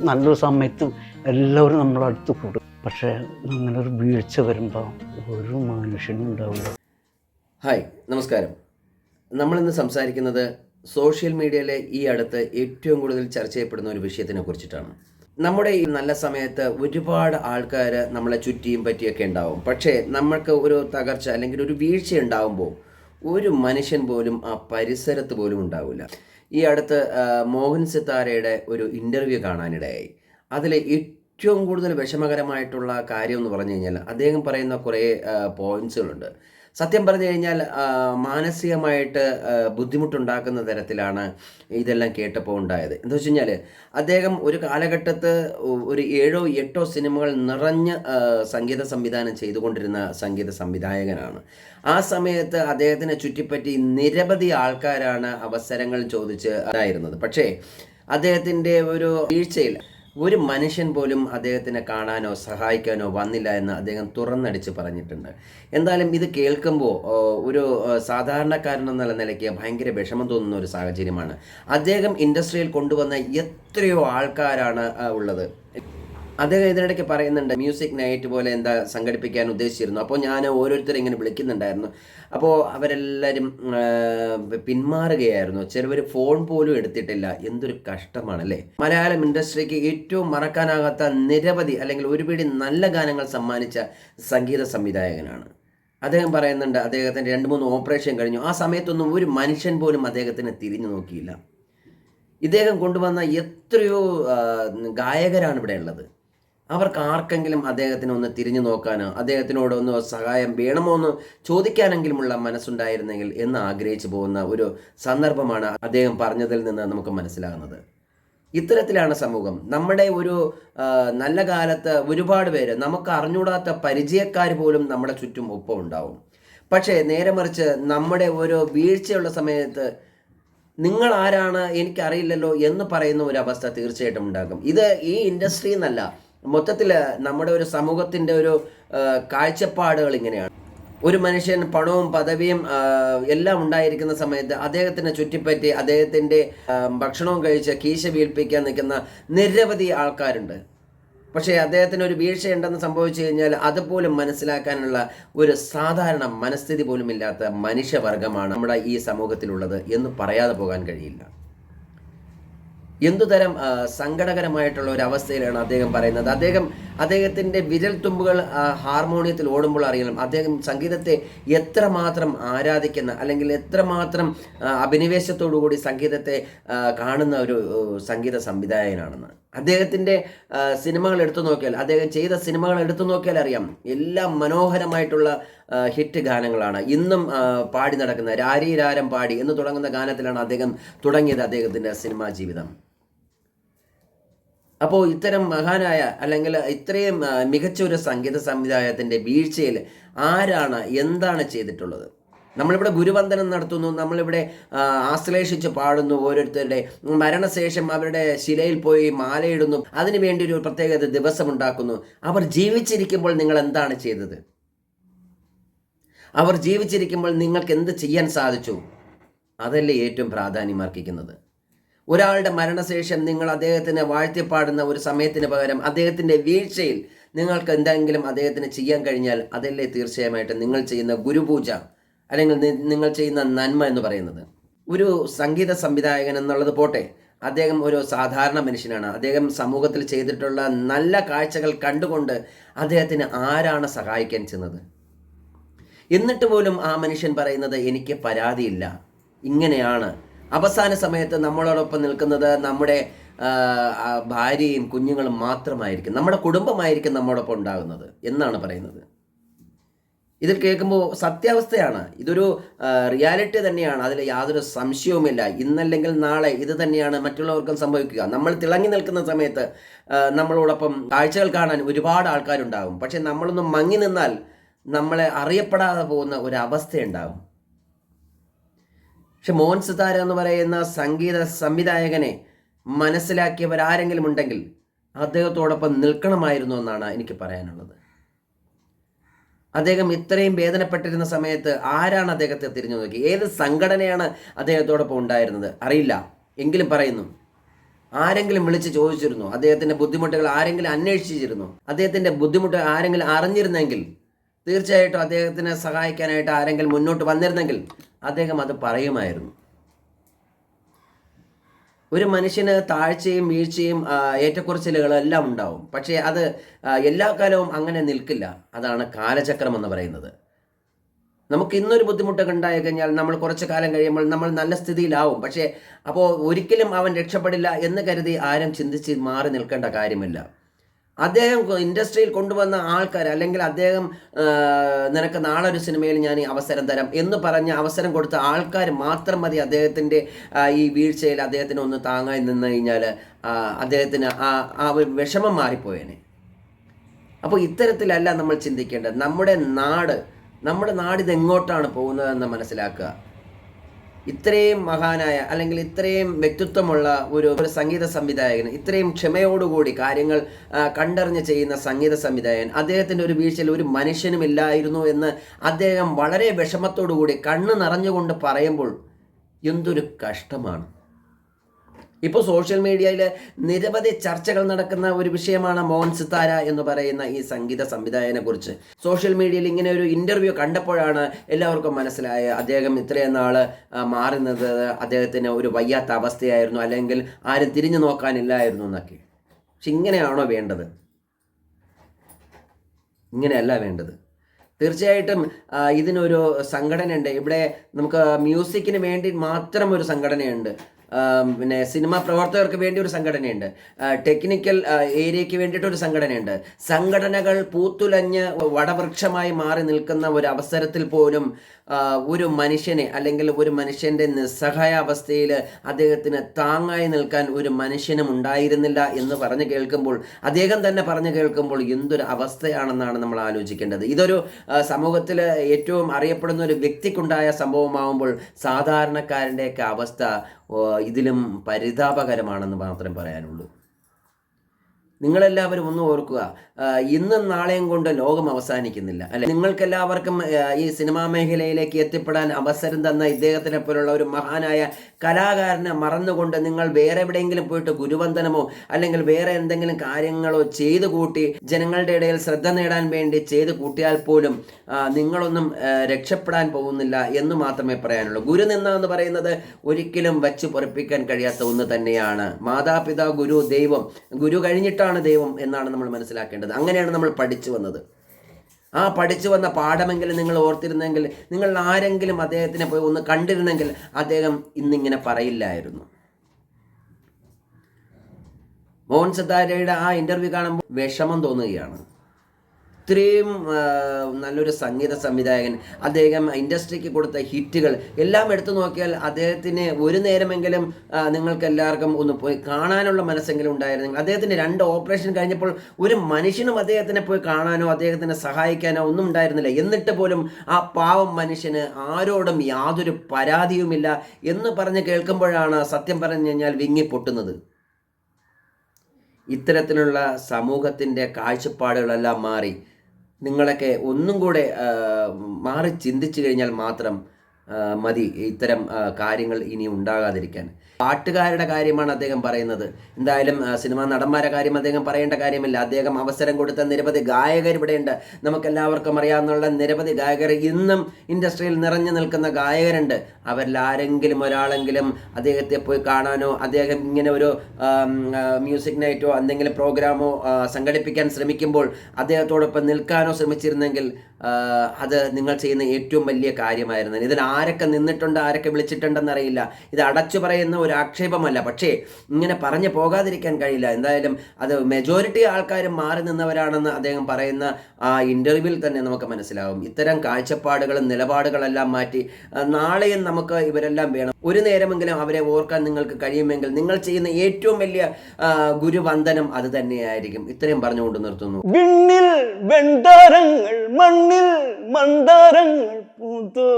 നല്ലൊരു സമയത്ത് എല്ലാവരും നമ്മളെ അടുത്ത് കൂടും. പക്ഷേ അങ്ങനെ ഒരു വീഴ്ച വരുമ്പോൾ ഒരു മനുഷ്യനും ഉണ്ടാവില്ല. ഹായ് നമസ്കാരം. നമ്മളിന്ന് സംസാരിക്കുന്നത് സോഷ്യൽ മീഡിയയിലെ ഈ അടുത്ത് ഏറ്റവും കൂടുതൽ ചർച്ച ചെയ്യപ്പെടുന്ന ഒരു വിഷയത്തിനെ കുറിച്ചിട്ടാണ്. നമ്മുടെ ഈ നല്ല സമയത്ത് ഒരുപാട് ആൾക്കാർ നമ്മളെ ചുറ്റിയും പറ്റിയൊക്കെ ഉണ്ടാവും. പക്ഷേ നമ്മൾക്ക് ഒരു തകർച്ച അല്ലെങ്കിൽ ഒരു വീഴ്ച ഉണ്ടാവുമ്പോൾ ഒരു മനുഷ്യൻ പോലും ആ പരിസരത്ത് പോലും ഉണ്ടാവില്ല. ഈ അടുത്ത് മോഹൻ സിത്താരയുടെ ഒരു ഇന്റർവ്യൂ കാണാനിടയായി. അതിൽ ഏറ്റവും കൂടുതൽ വിഷമകരമായിട്ടുള്ള കാര്യം എന്ന് പറഞ്ഞു കഴിഞ്ഞാൽ അദ്ദേഹം പറയുന്ന കുറേ പോയിന്റ്സുകളുണ്ട് സത്യം പറഞ്ഞു കഴിഞ്ഞാൽ മാനസികമായിട്ട് ബുദ്ധിമുട്ടുണ്ടാക്കുന്ന തരത്തിലാണ് ഇതെല്ലാം കേട്ടപ്പോൾ ഉണ്ടായത്. എന്താ വെച്ച് കഴിഞ്ഞാൽ അദ്ദേഹം ഒരു കാലഘട്ടത്ത് ഒരു ഏഴോ എട്ടോ സിനിമകൾ നിറഞ്ഞ് സംഗീത സംവിധാനം ചെയ്തുകൊണ്ടിരുന്ന സംഗീത സംവിധായകനാണ്. ആ സമയത്ത് അദ്ദേഹത്തിനെ ചുറ്റിപ്പറ്റി നിരവധി ആൾക്കാരാണ് അവസരങ്ങൾ ചോദിച്ച് ഉണ്ടായിരുന്നത് പക്ഷേ അദ്ദേഹത്തിന്റെ ഒരു വീഴ്ചയിൽ ഒരു മനുഷ്യൻ പോലും അദ്ദേഹത്തിനെ കാണാനോ സഹായിക്കാനോ വന്നില്ല എന്ന് അദ്ദേഹം തുറന്നടിച്ച് പറഞ്ഞിട്ടുണ്ട്. എന്തായാലും ഇത് കേൾക്കുമ്പോൾ ഒരു സാധാരണക്കാരൻ എന്നുള്ള നിലയ്ക്ക് ഭയങ്കര വിഷമം തോന്നുന്ന ഒരു സാഹചര്യമാണ്. അദ്ദേഹം ഇൻഡസ്ട്രിയിൽ കൊണ്ടുവന്ന എത്രയോ ആൾക്കാരാണ് ഉള്ളത്. അദ്ദേഹം ഇതിനിടയ്ക്ക് പറയുന്നുണ്ട് മ്യൂസിക് നൈറ്റ് പോലെ എന്താ സംഘടിപ്പിക്കാൻ ഉദ്ദേശിച്ചിരുന്നു. അപ്പോൾ ഞാൻ ഓരോരുത്തരെ ഇങ്ങനെ വിളിക്കുന്നുണ്ടായിരുന്നു. അപ്പോൾ അവരെല്ലാവരും പിന്മാറുകയായിരുന്നു. ചിലവർ ഫോൺ പോലും എടുത്തിട്ടില്ല. എന്തൊരു കഷ്ടമാണല്ലേ? മലയാളം ഇൻഡസ്ട്രിക്ക് ഏറ്റവും മറക്കാനാകാത്ത നിരവധി അല്ലെങ്കിൽ ഒരുപിടി നല്ല ഗാനങ്ങൾ സമ്മാനിച്ച സംഗീത സംവിധായകനാണ്. അദ്ദേഹം പറയുന്നുണ്ട് അദ്ദേഹത്തിന്റെ രണ്ട് മൂന്ന് ഓപ്പറേഷൻ കഴിഞ്ഞു. ആ സമയത്തൊന്നും ഒരു മനുഷ്യൻ പോലും അദ്ദേഹത്തിന് തിരിഞ്ഞു നോക്കിയില്ല. ഇദ്ദേഹം കൊണ്ടുവന്ന എത്രയോ ഗായകരാണ് ഇവിടെ ഉള്ളത്. അവർക്ക് ആർക്കെങ്കിലും അദ്ദേഹത്തിന് ഒന്ന് തിരിഞ്ഞു നോക്കാനോ അദ്ദേഹത്തിനോട് ഒന്ന് സഹായം വേണമോ എന്ന് ചോദിക്കാനെങ്കിലുമുള്ള മനസ്സുണ്ടായിരുന്നെങ്കിൽ എന്ന് ആഗ്രഹിച്ചു പോകുന്ന ഒരു സന്ദർഭമാണ് അദ്ദേഹം പറഞ്ഞതിൽ നിന്ന് നമുക്ക് മനസ്സിലാകുന്നത്. ഇത്തരത്തിലാണ് സമൂഹം. നമ്മുടെ ഒരു നല്ല കാലത്ത് ഒരുപാട് പേര് നമുക്ക് അറിഞ്ഞൂടാത്ത പരിചയക്കാർ പോലും നമ്മുടെ ചുറ്റും ഒപ്പം ഉണ്ടാവും. പക്ഷേ നേരെ മറിച്ച് നമ്മുടെ ഒരു വീഴ്ചയുള്ള സമയത്ത് നിങ്ങൾ ആരാണ് എനിക്കറിയില്ലല്ലോ എന്ന് പറയുന്ന ഒരു അവസ്ഥ തീർച്ചയായിട്ടും ഉണ്ടാകും. ഇത് ഈ ഇൻഡസ്ട്രി എന്നല്ല മൊത്തത്തിൽ നമ്മുടെ ഒരു സമൂഹത്തിന്റെ ഒരു കാഴ്ചപ്പാടുകൾ ഇങ്ങനെയാണ്. ഒരു മനുഷ്യൻ പണവും പദവിയും എല്ലാം ഉണ്ടായിരിക്കുന്ന സമയത്ത് അദ്ദേഹത്തിനെ ചുറ്റിപ്പറ്റി അദ്ദേഹത്തിന്റെ ഭക്ഷണവും കഴിച്ച് കീശ വീൽപ്പിക്കാൻ നിൽക്കുന്ന നിരവധി ആൾക്കാരുണ്ട്. പക്ഷേ അദ്ദേഹത്തിന് ഒരു വീഴ്ചയുണ്ടെന്ന് സംഭവിച്ചു കഴിഞ്ഞാൽ അതുപോലും മനസ്സിലാക്കാനുള്ള ഒരു സാധാരണ മനസ്ഥിതി പോലും ഇല്ലാത്ത മനുഷ്യവർഗമാണ് നമ്മുടെ ഈ സമൂഹത്തിലുള്ളത് എന്ന് പറയാതെ പോകാൻ കഴിയില്ല. എന്തുതരം സങ്കടകരമായിട്ടുള്ള ഒരു അവസ്ഥയിലാണ് അദ്ദേഹം പറയുന്നത്. അദ്ദേഹം അദ്ദേഹത്തിന്റെ വിരൽ തുമ്പുകൾ ഹാർമോണിയത്തിൽ ഓടുമ്പോൾ അറിയണം. അദ്ദേഹം സംഗീതത്തെ എത്രമാത്രം ആരാധിക്കുന്ന അല്ലെങ്കിൽ എത്രമാത്രം അഭിനിവേശത്തോടുകൂടി സംഗീതത്തെ കാണുന്ന ഒരു സംഗീത സംവിധായകനാണെന്ന്. അദ്ദേഹത്തിന്റെ സിനിമകൾ എടുത്തു നോക്കിയാൽ അദ്ദേഹം ചെയ്ത സിനിമകൾ എടുത്തു നോക്കിയാൽ അറിയാം. എല്ലാം മനോഹരമായിട്ടുള്ള ഹിറ്റ് ഗാനങ്ങളാണ്. ഇന്നും പാടി നടക്കുന്ന രാരി രാരം പാടി എന്ന് തുടങ്ങുന്ന ഗാനത്തിലാണ് അദ്ദേഹം തുടങ്ങിയത് അദ്ദേഹത്തിന്റെ സിനിമാ ജീവിതം. അപ്പോൾ ഇത്തരം മഹാനായ അല്ലെങ്കിൽ ഇത്രയും മികച്ച ഒരു സംഗീത സംവിധായകത്തിന്റെ വീഴ്ചയിൽ ആരാണ് എന്താണ് ചെയ്തിട്ടുള്ളത്? നമ്മളിവിടെ ഗുരുവന്ദനം നടത്തുന്നു നമ്മളിവിടെ ആശ്ലേഷിച്ച് പാടുന്നു ഓരോരുത്തരുടെ മരണശേഷം അവരുടെ ശിലയിൽ പോയി മാലയിടുന്നു അതിനു വേണ്ടി ഒരു പ്രത്യേക ദിവസം ഉണ്ടാക്കുന്നു അവർ ജീവിച്ചിരിക്കുമ്പോൾ നിങ്ങൾ എന്താണ് ചെയ്തത്? അവർ ജീവിച്ചിരിക്കുമ്പോൾ നിങ്ങൾക്ക് എന്ത് ചെയ്യാൻ സാധിച്ചു? അതല്ലേ ഏറ്റവും പ്രാധാന്യം അർഹിക്കുന്നത്. ഒരാളുടെ മരണശേഷം നിങ്ങൾ അദ്ദേഹത്തിന് വാഴ്ത്തിപ്പാടുന്ന ഒരു സമയത്തിന് പകരം അദ്ദേഹത്തിന്റെ വീഴ്ചയിൽ നിങ്ങൾക്ക് എന്തെങ്കിലും അദ്ദേഹത്തിന് ചെയ്യാൻ കഴിഞ്ഞാൽ അതല്ലേ തീർച്ചയായിട്ടും നിങ്ങൾ ചെയ്യുന്ന ഗുരുപൂജ അല്ലെങ്കിൽ നിങ്ങൾ ചെയ്യുന്ന നന്മ എന്ന് പറയുന്നത്. ഒരു സംഗീത സംവിധായകൻ എന്നുള്ളത് പോട്ടെ അദ്ദേഹം ഒരു സാധാരണ മനുഷ്യനാണ്. അദ്ദേഹം സമൂഹത്തിൽ ചെയ്തിട്ടുള്ള നല്ല കാഴ്ചകൾ കണ്ടുകൊണ്ട് അദ്ദേഹത്തിന് ആരാണ് സഹായിക്കാൻ ചെന്നത്? എന്നിട്ട് പോലും ആ മനുഷ്യൻ പറയുന്നത് എനിക്ക് പരാതിയില്ല. ഇങ്ങനെയാണ് അവസാന സമയത്ത് നമ്മളോടൊപ്പം നിൽക്കുന്നത് നമ്മുടെ ഭാര്യയും കുഞ്ഞുങ്ങളും മാത്രമായിരിക്കും. നമ്മുടെ കുടുംബമായിരിക്കും നമ്മോടൊപ്പം ഉണ്ടാകുന്നത് എന്നാണ് പറയുന്നത്. ഇതിൽ കേൾക്കുമ്പോൾ സത്യാവസ്ഥയാണ്. ഇതൊരു റിയാലിറ്റി തന്നെയാണ്. അതിൽ യാതൊരു സംശയവുമില്ല. ഇന്നല്ലെങ്കിൽ നാളെ ഇത് തന്നെയാണ് മറ്റുള്ളവർക്കും സംഭവിക്കുക. നമ്മൾ തിളങ്ങി നിൽക്കുന്ന സമയത്ത് നമ്മളോടൊപ്പം കാഴ്ചകൾ കാണാൻ ഒരുപാട് ആൾക്കാരുണ്ടാകും. പക്ഷെ നമ്മളൊന്ന് മങ്ങി നിന്നാൽ നമ്മളെ അറിയപ്പെടാതെ പോകുന്ന ഒരു അവസ്ഥയുണ്ടാകും. പക്ഷെ മോൻ സിതാര എന്ന് പറയുന്ന സംഗീത സംവിധായകനെ മനസ്സിലാക്കിയവരാരെങ്കിലും ഉണ്ടെങ്കിൽ അദ്ദേഹത്തോടൊപ്പം നിൽക്കണമായിരുന്നു എന്നാണ് എനിക്ക് പറയാനുള്ളത്. അദ്ദേഹം ഇത്രയും വേദനപ്പെട്ടിരുന്ന സമയത്ത് ആരാണ് അദ്ദേഹത്തെ തിരിഞ്ഞു നോക്കി? ഏത് സംഘടനയാണ് അദ്ദേഹത്തോടൊപ്പം ഉണ്ടായിരുന്നത്? അറിയില്ല. എങ്കിലും പറയുന്നു. ആരെങ്കിലും വിളിച്ച് ചോദിച്ചിരുന്നു. അദ്ദേഹത്തിന്റെ ബുദ്ധിമുട്ടുകൾ ആരെങ്കിലും അന്വേഷിച്ചിരുന്നു. അദ്ദേഹത്തിന്റെ ബുദ്ധിമുട്ട് ആരെങ്കിലും അറിഞ്ഞിരുന്നെങ്കിൽ തീർച്ചയായിട്ടും അദ്ദേഹത്തിനെ സഹായിക്കാനായിട്ട് ആരെങ്കിലും മുന്നോട്ട് വന്നിരുന്നെങ്കിൽ അദ്ദേഹം അത് പറയുമായിരുന്നു. ഒരു മനുഷ്യന് താഴ്ചയും വീഴ്ചയും ഏറ്റക്കുറച്ചിലുകളും എല്ലാം ഉണ്ടാവും. പക്ഷേ അത് എല്ലാ കാലവും അങ്ങനെ നിൽക്കില്ല. അതാണ് കാലചക്രം എന്ന് പറയുന്നത്. നമുക്ക് ഇന്നൊരു ബുദ്ധിമുട്ടൊക്കെ ഉണ്ടായി കഴിഞ്ഞാൽ നമ്മൾ കുറച്ച് കാലം കഴിയുമ്പോൾ നമ്മൾ നല്ല സ്ഥിതിയിലാവും. പക്ഷേ അപ്പോൾ ഒരിക്കലും അവൻ രക്ഷപ്പെടില്ല എന്ന് കരുതി ആരും ചിന്തിച്ച് മാറി നിൽക്കേണ്ട കാര്യമില്ല. അദ്ദേഹം ഇൻഡസ്ട്രിയിൽ കൊണ്ടുവന്ന ആൾക്കാർ അല്ലെങ്കിൽ അദ്ദേഹം നിനക്ക് നാളെ ഒരു സിനിമയിൽ ഞാൻ അവസരം തരാം എന്ന് പറഞ്ഞ് അവസരം കൊടുത്ത ആൾക്കാർ മാത്രം മതി അദ്ദേഹത്തിന്റെ ഈ വീഴ്ചയിൽ അദ്ദേഹത്തിന് ഒന്ന് താങ്ങായി നിന്ന് കഴിഞ്ഞാൽ അദ്ദേഹത്തിന് ആ ആ വിഷമം മാറിപ്പോയേനെ. അപ്പോൾ ഇത്തരത്തിലല്ല നമ്മൾ ചിന്തിക്കേണ്ടത്. നമ്മുടെ നാട് നമ്മുടെ നാട് ഇതെങ്ങോട്ടാണ് പോകുന്നതെന്ന് മനസ്സിലാക്കുക. ഇത്രയും മഹാനായ അല്ലെങ്കിൽ ഇത്രയും വ്യക്തിത്വമുള്ള ഒരു ഒരു സംഗീത സംവിധായകൻ ഇത്രയും ക്ഷമയോടുകൂടി കാര്യങ്ങൾ കണ്ടറിഞ്ഞ് ചെയ്യുന്ന സംഗീത സംവിധായകൻ അദ്ദേഹത്തിന്റെ ഒരു വീഴ്ചയിൽ ഒരു മനുഷ്യനും ഇല്ലായിരുന്നു എന്ന് അദ്ദേഹം വളരെ വിഷമത്തോടു കൂടി കണ്ണ് നിറഞ്ഞുകൊണ്ട് പറയുമ്പോൾ എന്തൊരു കഷ്ടമാണ്. ഇപ്പോൾ സോഷ്യൽ മീഡിയയിൽ നിരവധി ചർച്ചകൾ നടക്കുന്ന ഒരു വിഷയമാണ് മോഹൻ സിത്താര എന്ന് പറയുന്ന ഈ സംഗീത സംവിധായകനെ കുറിച്ച്. സോഷ്യൽ മീഡിയയിൽ ഇങ്ങനെ ഒരു ഇന്റർവ്യൂ കണ്ടപ്പോഴാണ് എല്ലാവർക്കും മനസ്സിലായ അദ്ദേഹം ഇത്രയും നാൾ മാറുന്നത് അദ്ദേഹത്തിന് ഒരു വയ്യാത്ത അവസ്ഥയായിരുന്നു അല്ലെങ്കിൽ ആരും തിരിഞ്ഞു നോക്കാനില്ലായിരുന്നു എന്നൊക്കെ. പക്ഷെ ഇങ്ങനെയാണോ വേണ്ടത്? ഇങ്ങനെയല്ല വേണ്ടത്. തീർച്ചയായിട്ടും ഇതിനൊരു സംഘടനയുണ്ട്. ഇവിടെ നമുക്ക് മ്യൂസിക്കിന് വേണ്ടി മാത്രം ഒരു സംഘടനയുണ്ട്. പിന്നെ സിനിമാ പ്രവർത്തകർക്ക് വേണ്ടി ഒരു സംഘടനയുണ്ട്. ടെക്നിക്കൽ ഏരിയയ്ക്ക് വേണ്ടിയിട്ട് ഒരു സംഘടനയുണ്ട്. സംഘടനകൾ പൂത്തുലഞ്ഞ് വടവൃക്ഷമായി മാറി നിൽക്കുന്ന ഒരു അവസരത്തിൽ പോലും ഒരു മനുഷ്യനെ അല്ലെങ്കിൽ ഒരു മനുഷ്യന്റെ നിസ്സഹായാവസ്ഥയിൽ അദ്ദേഹത്തിന് താങ്ങായി നിൽക്കാൻ ഒരു മനുഷ്യനും ഉണ്ടായിരുന്നില്ല എന്ന് പറഞ്ഞു കേൾക്കുമ്പോൾ അദ്ദേഹം തന്നെ പറഞ്ഞു കേൾക്കുമ്പോൾ എന്തൊരു അവസ്ഥയാണെന്നാണ് നമ്മൾ ആലോചിക്കേണ്ടത്. ഇതൊരു സമൂഹത്തിൽ ഏറ്റവും അറിയപ്പെടുന്ന ഒരു വ്യക്തിക്കുണ്ടായ സംഭവമാകുമ്പോൾ സാധാരണക്കാരന്റെയൊക്കെ അവസ്ഥ ഇതിലും പരിതാപകരമാണെന്ന് മാത്രം പറയാനുള്ളൂ. നിങ്ങളെല്ലാവരും ഒന്ന് ഓർക്കുക ഇന്നും നാളെയും കൊണ്ട് ലോകം അവസാനിക്കുന്നില്ല. അല്ലെ? നിങ്ങൾക്കെല്ലാവർക്കും ഈ സിനിമാ മേഖലയിലേക്ക് എത്തിപ്പെടാൻ അവസരം തന്ന ഇദ്ദേഹത്തിനെ പോലുള്ള ഒരു മഹാനായ കലാകാരനെ മറന്നുകൊണ്ട് നിങ്ങൾ വേറെ എവിടെയെങ്കിലും പോയിട്ട് ഗുരുവന്ദനമോ അല്ലെങ്കിൽ വേറെ എന്തെങ്കിലും കാര്യങ്ങളോ ചെയ്തു കൂട്ടി ജനങ്ങളുടെ ഇടയിൽ ശ്രദ്ധ നേടാൻ വേണ്ടി ചെയ്തു കൂട്ടിയാൽ പോലും നിങ്ങളൊന്നും രക്ഷപ്പെടാൻ പോകുന്നില്ല എന്ന് മാത്രമേ പറയാനുള്ളൂ. ഗുരു നിന്ന എന്ന് പറയുന്നത് ഒരിക്കലും വച്ച് പൊറപ്പിക്കാൻ കഴിയാത്ത ഒന്ന് തന്നെയാണ്. മാതാപിതാ ഗുരു ദൈവം. ഗുരു കഴിഞ്ഞിട്ടാണ് ദൈവം എന്നാണ് നമ്മൾ മനസ്സിലാക്കേണ്ടത്. അങ്ങനെയാണ് നമ്മൾ പഠിച്ചു വന്നത്. ആ പഠിച്ചു വന്ന പാഠമെങ്കിലും നിങ്ങൾ ഓർത്തിരുന്നെങ്കിൽ നിങ്ങൾ ആരെങ്കിലും അദ്ദേഹത്തിനെ പോയി ഒന്ന് കണ്ടിരുന്നെങ്കിൽ അദ്ദേഹം ഇന്നിങ്ങനെ പറയില്ലായിരുന്നു. മോഹൻ സദാരയുടെ ആ ഇന്റർവ്യൂ കാണുമ്പോൾ വിഷമം തോന്നുകയാണ്. ഇത്രയും നല്ലൊരു സംഗീത സംവിധായകൻ അദ്ദേഹം ഇൻഡസ്ട്രിക്ക് കൊടുത്ത ഹിറ്റുകൾ എല്ലാം എടുത്തു നോക്കിയാൽ അദ്ദേഹത്തിന് ഒരു നേരമെങ്കിലും നിങ്ങൾക്ക് എല്ലാവർക്കും ഒന്ന് പോയി കാണാനുള്ള മനസ്സെങ്കിലും ഉണ്ടായിരുന്നെങ്കിൽ അദ്ദേഹത്തിന് രണ്ട് ഓപ്പറേഷൻ കഴിഞ്ഞപ്പോൾ ഒരു മനുഷ്യനും അദ്ദേഹത്തിനെ പോയി കാണാനോ അദ്ദേഹത്തിനെ സഹായിക്കാനോ ഒന്നും ഉണ്ടായിരുന്നില്ല. എന്നിട്ട് പോലും ആ പാവം മനുഷ്യന് ആരോടും യാതൊരു പരാതിയുമില്ല എന്ന് പറഞ്ഞ് കേൾക്കുമ്പോഴാണ് സത്യം പറഞ്ഞു കഴിഞ്ഞാൽ വിങ്ങി പൊട്ടുന്നത്. ഇത്തരത്തിലുള്ള സമൂഹത്തിന്റെ കാഴ്ചപ്പാടുകളെല്ലാം മാറി. നിങ്ങളൊക്കെ ഒന്നും കൂടെ മാറി ചിന്തിച്ചു കഴിഞ്ഞാൽ മാത്രം മതി ഇത്തരം കാര്യങ്ങൾ ഇനി ഉണ്ടാകാതിരിക്കാൻ. പാട്ടുകാരുടെ കാര്യമാണ് അദ്ദേഹം പറയുന്നത്. എന്തായാലും സിനിമാ നടന്മാരെ കാര്യം അദ്ദേഹം പറയേണ്ട കാര്യമില്ല. അദ്ദേഹം അവസരം കൊടുത്ത നിരവധി ഗായകർ ഇവിടെയുണ്ട്. നമുക്കെല്ലാവർക്കും അറിയാവുന്ന നിരവധി ഗായകർ ഇന്നും ഇൻഡസ്ട്രിയിൽ നിറഞ്ഞു നിൽക്കുന്ന ഗായകരുണ്ട്. അവരിൽ ആരെങ്കിലും ഒരാളെങ്കിലും അദ്ദേഹത്തെ പോയി കാണാനോ അദ്ദേഹം ഇങ്ങനെ ഒരു മ്യൂസിക് നൈറ്റോ എന്തെങ്കിലും പ്രോഗ്രാമോ സംഘടിപ്പിക്കാൻ ശ്രമിക്കുമ്പോൾ അദ്ദേഹത്തോടൊപ്പം നിൽക്കാനോ ശ്രമിച്ചിരുന്നെങ്കിൽ അത് നിങ്ങൾ ചെയ്യുന്ന ഏറ്റവും വലിയ കാര്യമായിരുന്നു. ഇതിൽ ആരൊക്കെ നിന്നിട്ടുണ്ട് ആരൊക്കെ വിളിച്ചിട്ടുണ്ടെന്ന് അറിയില്ല ഇത് അടച്ചു പറയുന്ന ആക്ഷേപമല്ല. പക്ഷേ ഇങ്ങനെ പറഞ്ഞു പോകാതിരിക്കാൻ കഴിയില്ല. എന്തായാലും അത് മെജോറിറ്റി ആൾക്കാരും മാറി നിന്നവരാണെന്ന് അദ്ദേഹം പറയുന്ന ആ ഇന്റർവ്യൂവിൽ തന്നെ നമുക്ക് മനസ്സിലാവും. ഇത്തരം കാഴ്ചപ്പാടുകളും നിലപാടുകളെല്ലാം മാറ്റി നാളെയും നമുക്ക് ഇവരെല്ലാം വേണം. ഒരു നേരമെങ്കിലും അവരെ ഓർക്കാൻ നിങ്ങൾക്ക് കഴിയുമെങ്കിൽ നിങ്ങൾ ചെയ്യുന്ന ഏറ്റവും വലിയ ഗുരുവന്ദനം അത് തന്നെയായിരിക്കും. ഇത്രയും പറഞ്ഞുകൊണ്ട് നിർത്തുന്നു. വിണ്ണിൽ വെണ്ടാരങ്ങൾ മണ്ണിൽ മന്ദാരങ്ങൾ പൂത്തോ.